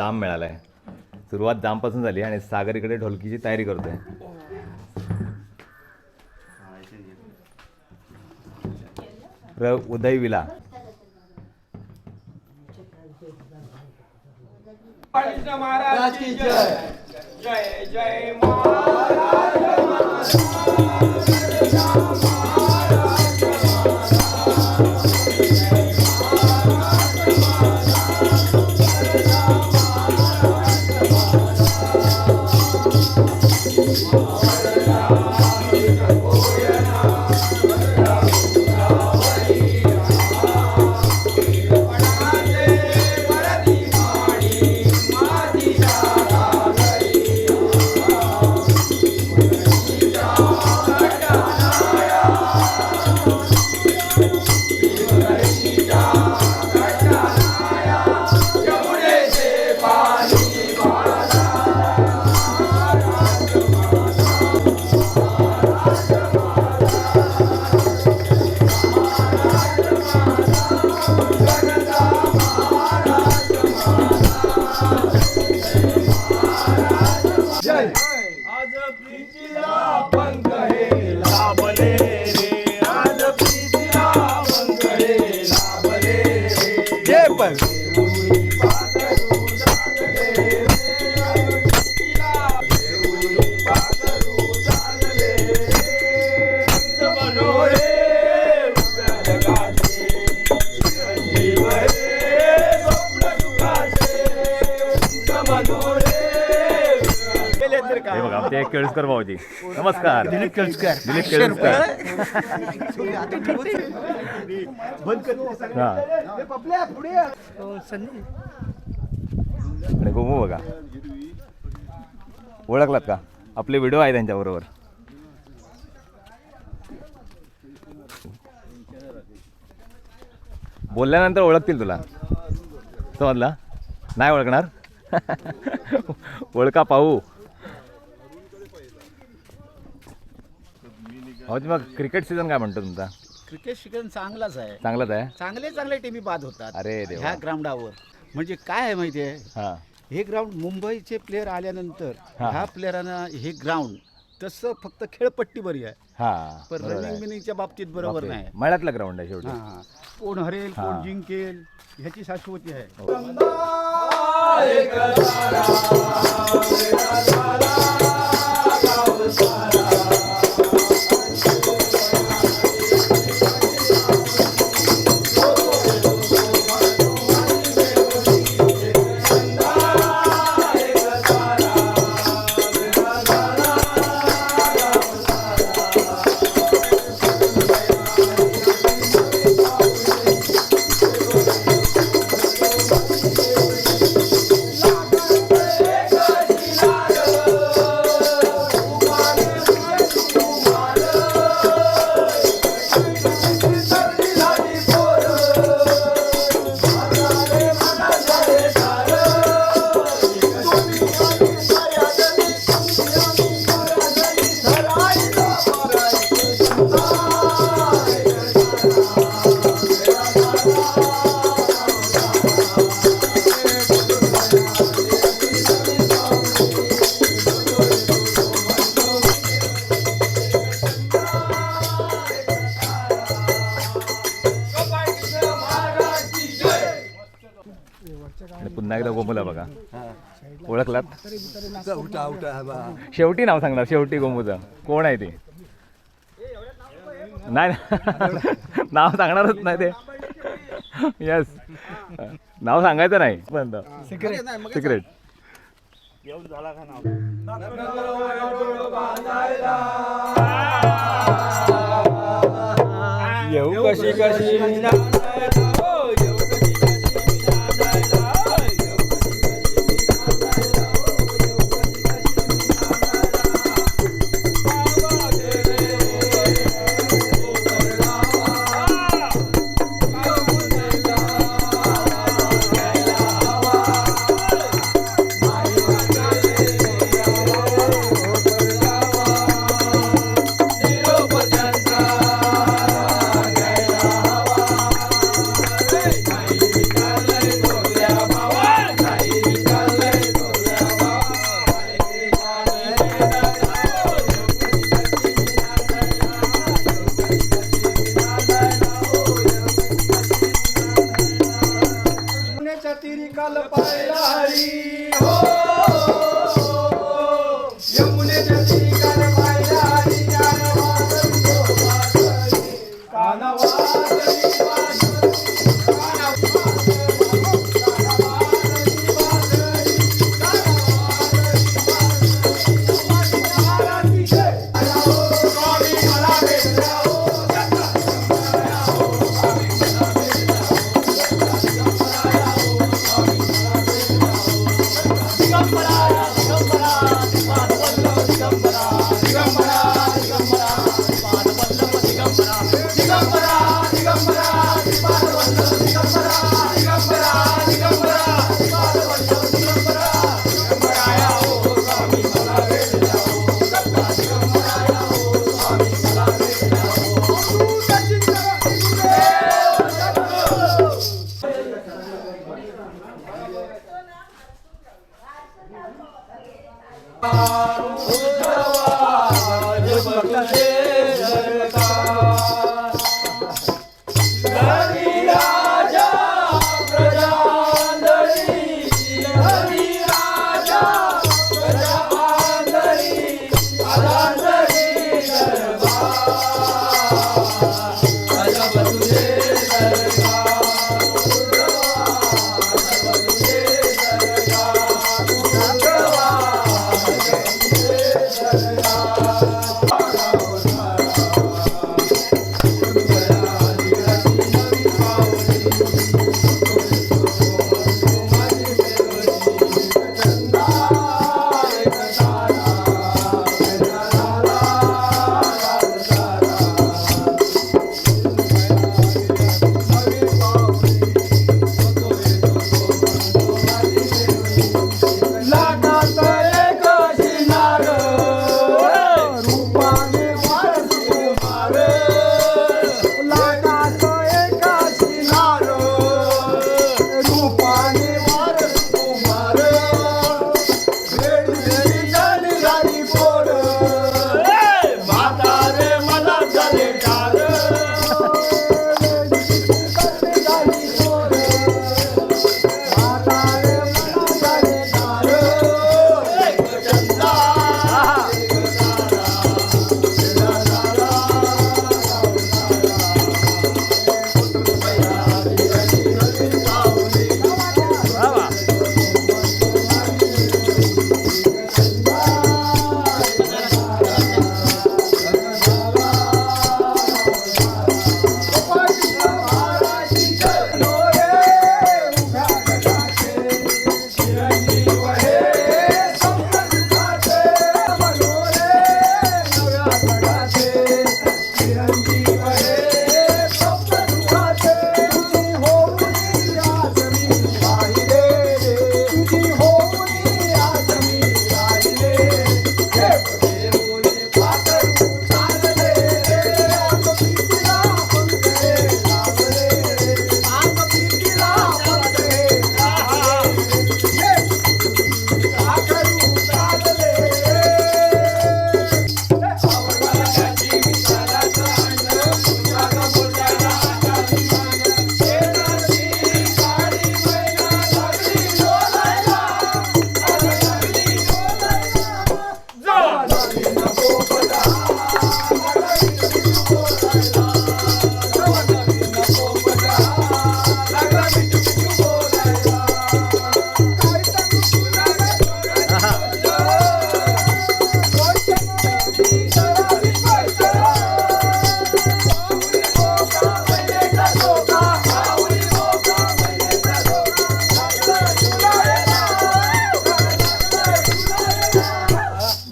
जाम मिळाला आहे सुरुवात जामपासून झाली आणि सागर इकडे ढोलकीची तयारी करतोय. र उदय विला. महाराज जय। जय जय महाराज। केळुसकर भाऊजी. नमस्कार. दिलीप केळुसकर. दिलीप केळुसकर. हा. आणि गोमू बघा. ओळखलात का? आपले व्हिडिओ आहे त्यांच्याबरोबर. बोलल्यानंतर ओळखतील तुला. समजला? नाही ओळखणार? ओळखा पाहू. मग क्रिकेट सीझन काय म्हणतो तुमचा क्रिकेट शिकण चांगलाच आहे चांगलाच आहे चांगले चांगले टीमी बाद होतात अरे देवा. ह्या ग्राउंडावर म्हणजे काय आहे माहिती आहे हा हे ग्राउंड मुंबईचे प्लेअर आल्यानंतर हा. ह्या प्लेअरांना हे ग्राउंड तसं फक्त खेळपट्टी बरी आहे हा पण बरोबर रनिंग आहे. बिनिंगच्या बाबतीत बरोबर बापरे. नाही मळ्यातलं ग्राउंड आहे शेवटी हा, हा. कोण हरेल हा. कोण जिंकेल ह्याची शाश्वती आहे एकदा गोमुला बघा. ओळखलात? शेवटी नाव सांगणार शेवटी गोमुचं. कोण आहे ते? नाही ना. नाव सांगणारच नाही ते. येस नाव सांगायचं नाही. पण सिक्रेट येऊ. कशी कशी काल हरी हो.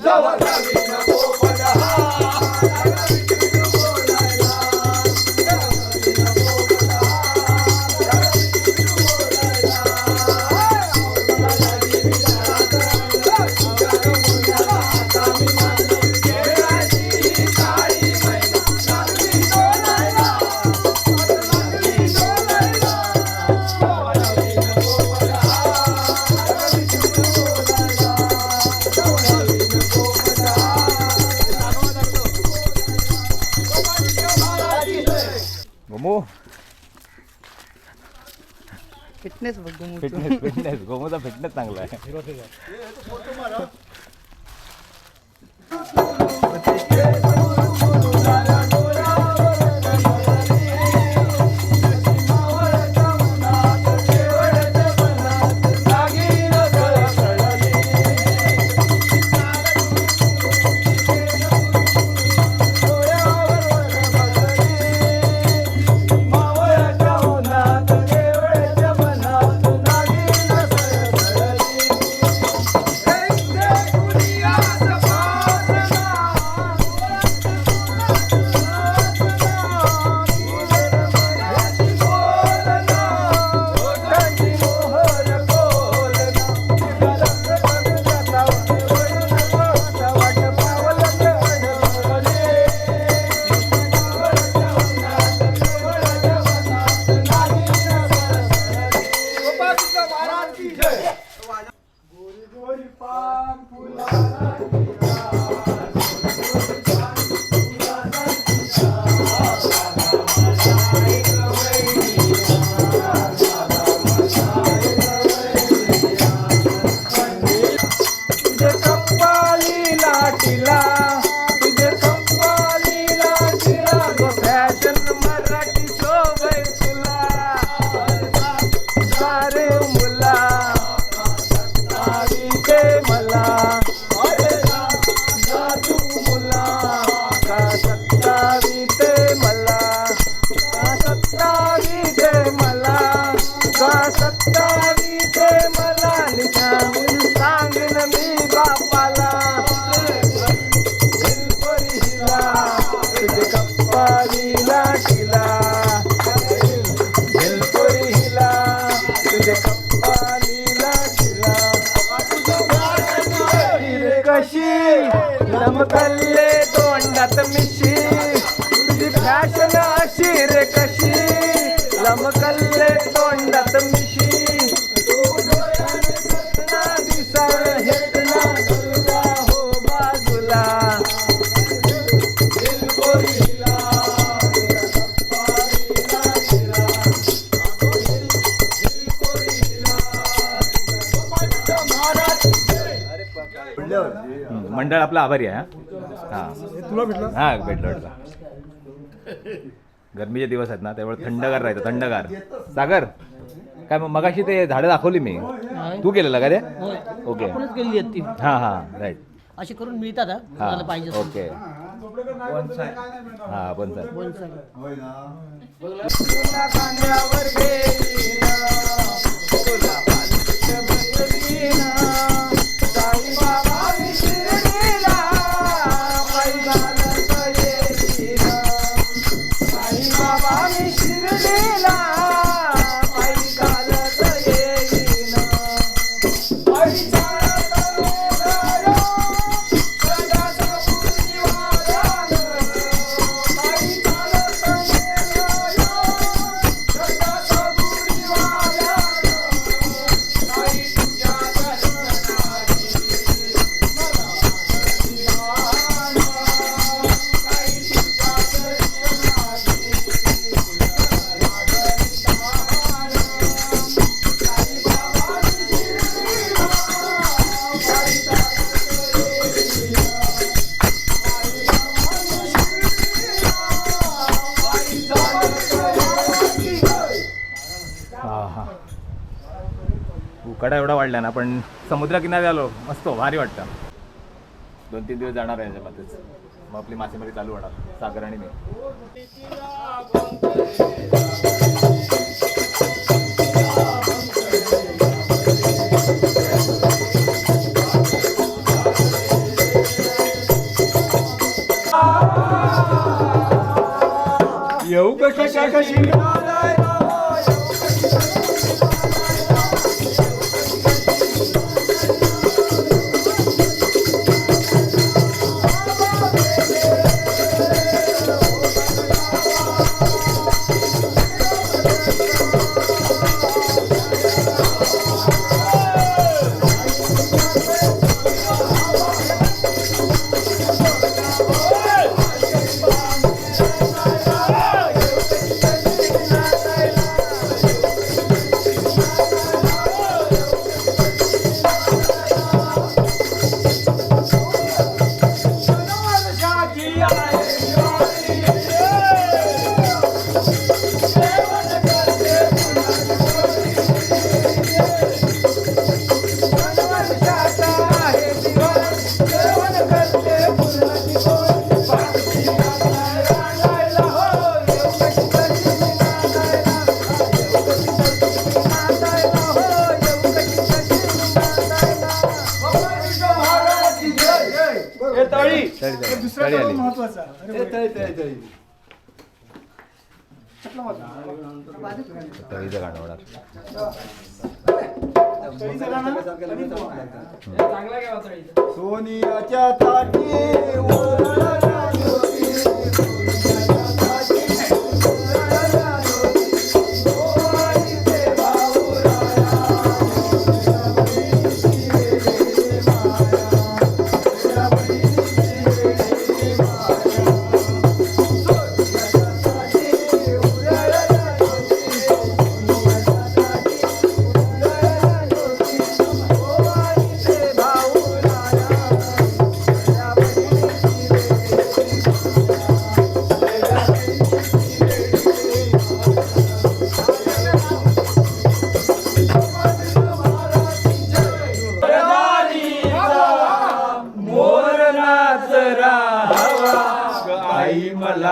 يا चांगला आहे. लमकल्ले तोंडात मिशी. दिसाळ हेटला दुर्गा हो बाजूला. मंडळ आपलं आभारी आहे हा. तुला भेटलं? हा भेटलं भेटलं. गरमीचे दिवस आहेत ना त्यामुळे थंडगार राहायचं थंडगार. सागर काय मग मगाशी ते झाडं दाखवली मी. तू केलेलं का ते? होय. ओके. आपणच आहेत ती. हा हा राईट अशी करून मिळतात हा. हा कोणाला पाहिजे असेल. ओके. हा पण. एवढा वाढला ना पण समुद्रकिनारी आलो मस्त भारी वाटतं. दोन तीन दिवस जाणार आहे याच्यामध्येच. मग आपली मासेमारी चालू होणार सागर आणि मी. येऊ कशा कशी? तळीचं गाणं होणार सोनियाच्या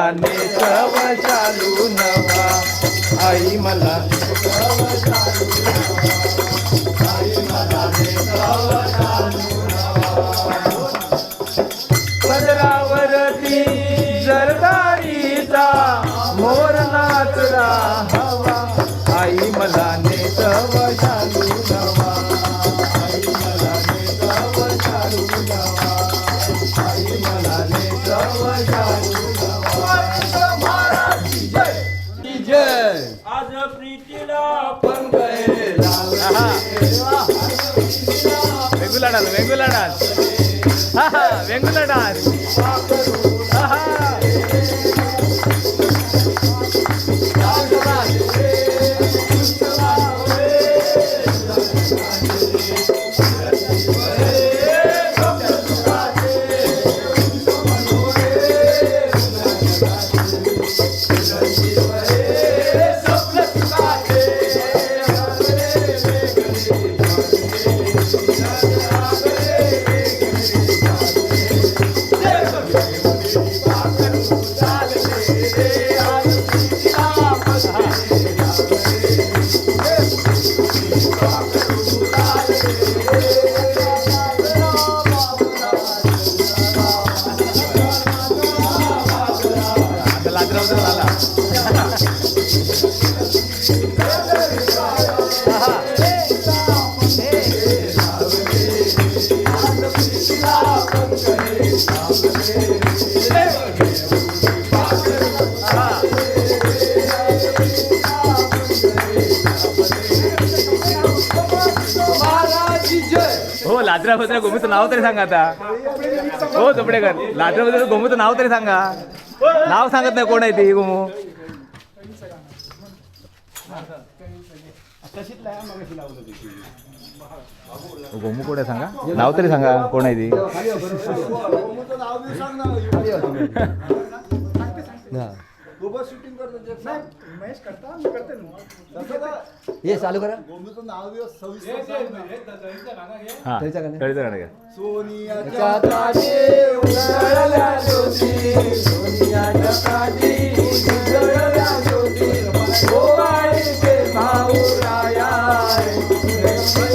मला नेसव चालू नवा. आई मला వెంగులాడాలి వెంగులాడాలి. వెంగులాడాలి. लाजरा भद्रा गोमूचं नाव तरी सांगा आता. हो चपडेकर लाजरा भद्रा गोमूचं नाव तरी सांगा. नाव सांगत नाही कोण आहे ती गोमू. गोमू कोण आहे सांगा? नाव तरी सांगा कोण आहे ती? हा नाव बी सांग ना खूपच शूटिंग करतो जे सांग. महेश करता? मी करते ना. तसं का? हे चालू करा. गोमुचं नाव सांग ना. हा. तळीचं गाणं. तळीचं गाणं घ्या. सोनियाच्या ताटी उजळल्या ज्योती. सोनियाच्या ताटी उजळल्या ज्योती. गोवाळीचे भाऊराया बहिणीची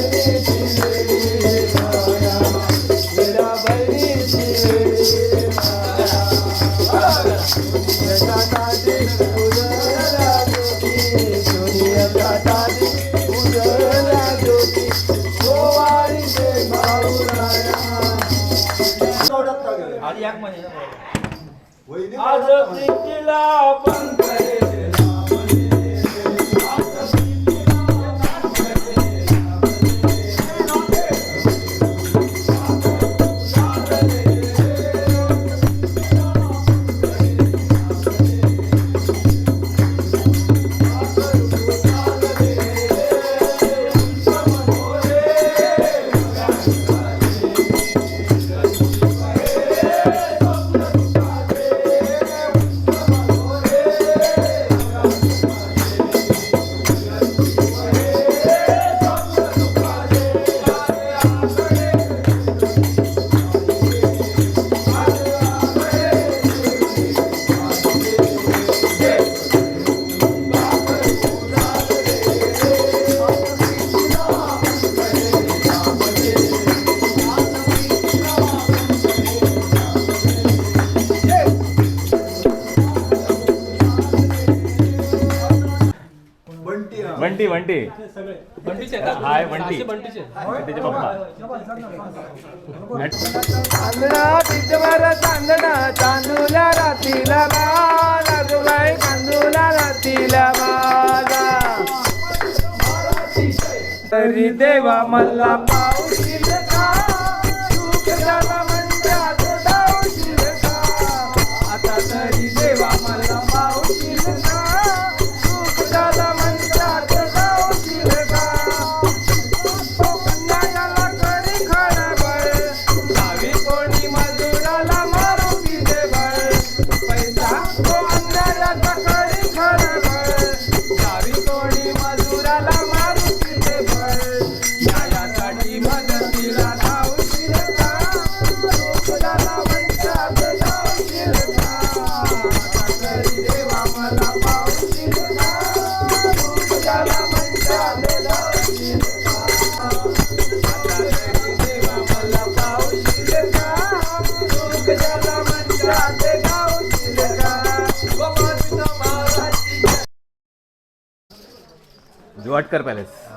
बंटी बंटी हाय बंटी त्याचे पप्पा चांदणा चांदणा चांदूला रातीला बाला दुबाई चांदूला रातीला बाला तरी देवा मला पावशील जुवाटकर पॅलेस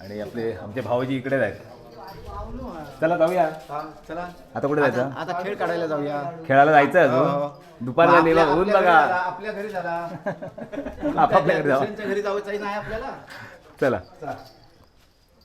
आणि आपले आमचे भाऊजी इकडेच आहेत. चला जाऊया. चला. आता कुठे जायचं? आता खेळ काढायला जाऊया. खेळायला जायचं. अजून? दुपार झाली बघ, ऊन बघा. आपल्या घरी घरी जाऊ. घरी जायचं नाही आपल्याला? चला. चला.